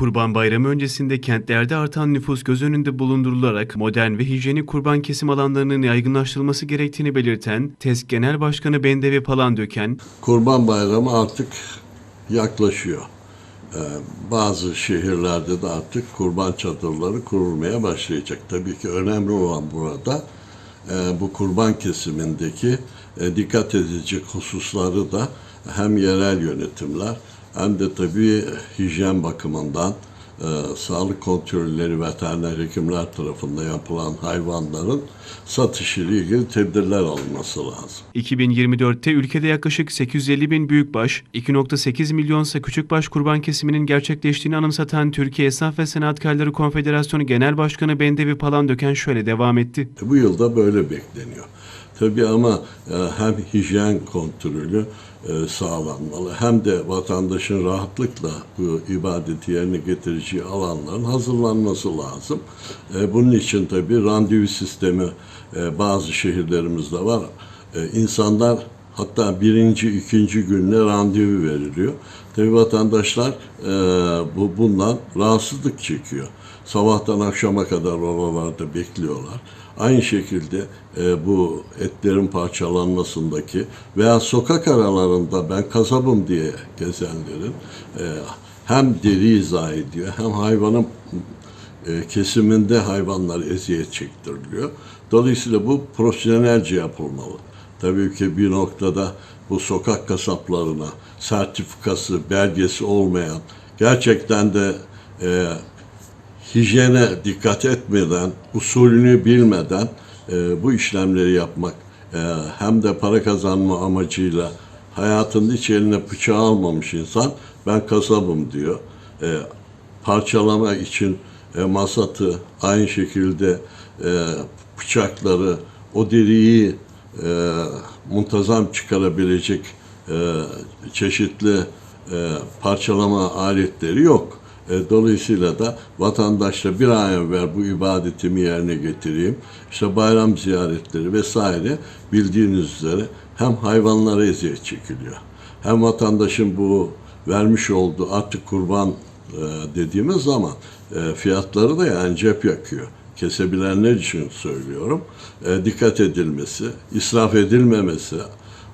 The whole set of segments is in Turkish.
Kurban Bayramı öncesinde kentlerde artan nüfus göz önünde bulundurularak modern ve hijyenik kurban kesim alanlarının yaygınlaştırılması gerektiğini belirten TESK Genel Başkanı Bendevi Palandöken, Kurban Bayramı artık yaklaşıyor. Ee, bazı şehirlerde de artık kurban çadırları kurulmaya başlayacak. Tabii ki önemli olan burada e, bu kurban kesimindeki e, dikkat edilecek hususları da hem yerel yönetimler hem de tabii hijyen bakımından e, sağlık kontrolleri veteriner hekimler tarafından yapılan hayvanların satışıyla ilgili tedbirler alınması lazım. 2024'te ülkede yaklaşık 850 bin büyükbaş, 2.8 milyonsa küçükbaş kurban kesiminin gerçekleştiğini anımsatan Türkiye Esnaf ve Sanatkarları Konfederasyonu Genel Başkanı Bendevi Palandöken şöyle devam etti. Bu yılda böyle bekleniyor. Tabii ama e, hem hijyen kontrolü e, sağlanmalı hem de vatandaşın rahatlıkla bu ibadeti yerine getireceği alanların hazırlanması lazım. E, Bunun için tabii randevu sistemi bazı şehirlerimizde var. İnsanlar hatta birinci, ikinci gününe randevu veriliyor. Tabii vatandaşlar bu bundan rahatsızlık çekiyor. Sabahtan akşama kadar oralarda bekliyorlar. Aynı şekilde e, bu etlerin parçalanmasındaki veya sokak aralarında ben kasabım diye gezenlerin e, hem deri izah ediyor hem hayvanın e, kesiminde hayvanlar eziyet çektiriliyor. Dolayısıyla bu profesyonelce yapılmalı. Tabii ki bir noktada bu sokak kasaplarına sertifikası, belgesi olmayan, gerçekten de e, hijyene dikkat etmeden, usulünü bilmeden e, bu işlemleri yapmak e, hem de para kazanma amacıyla hayatında hiç eline bıçağı almamış insan ben kasabım diyor. E, parçalama için e, masatı, aynı şekilde e, bıçakları, o deriyi e, muntazam çıkarabilecek e, çeşitli e, parçalama aletleri yok. E, dolayısıyla da vatandaşla bir ay evvel bu ibadetimi yerine getireyim. İşte bayram ziyaretleri vesaire bildiğiniz üzere hem hayvanlara eziyet çekiliyor. Hem vatandaşın bu vermiş olduğu artık kurban e, dediğimiz zaman e, fiyatları da yani cep yakıyor. Kesebilenler için söylüyorum. Dikkat edilmesi, israf edilmemesi,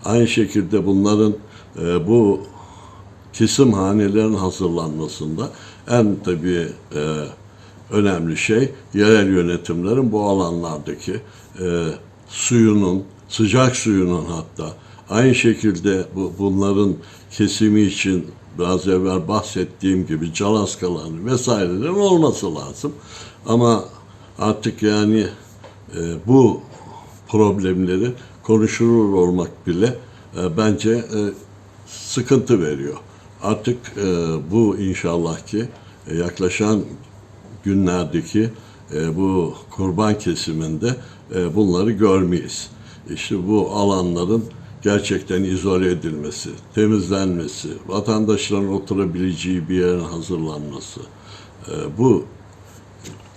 aynı şekilde bunların bu kesim hanelerin hazırlanmasında en tabii e, önemli şey yerel yönetimlerin bu alanlardaki e, suyunun, sıcak suyunun hatta aynı şekilde bu, bunların kesimi için biraz evvel bahsettiğim gibi calaskaların vesairelerin olması lazım. Ama artık yani e, bu problemleri konuşulur olmak bile e, bence e, sıkıntı veriyor. Artık e, bu inşallah ki e, yaklaşan günlerdeki e, bu kurban kesiminde e, bunları görmeyiz. İşte bu alanların gerçekten izole edilmesi, temizlenmesi, vatandaşların oturabileceği bir yerin hazırlanması, e, bu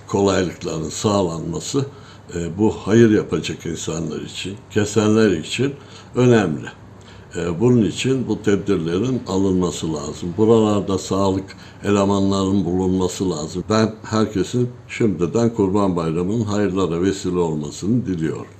kolaylıkların sağlanması e, bu hayır yapacak insanlar için, kesenler için önemli. E, bunun için bu tedbirlerin alınması lazım. Buralarda sağlık elemanlarının bulunması lazım. Ben herkesin şimdiden Kurban Bayramı'nın hayırlara vesile olmasını diliyorum.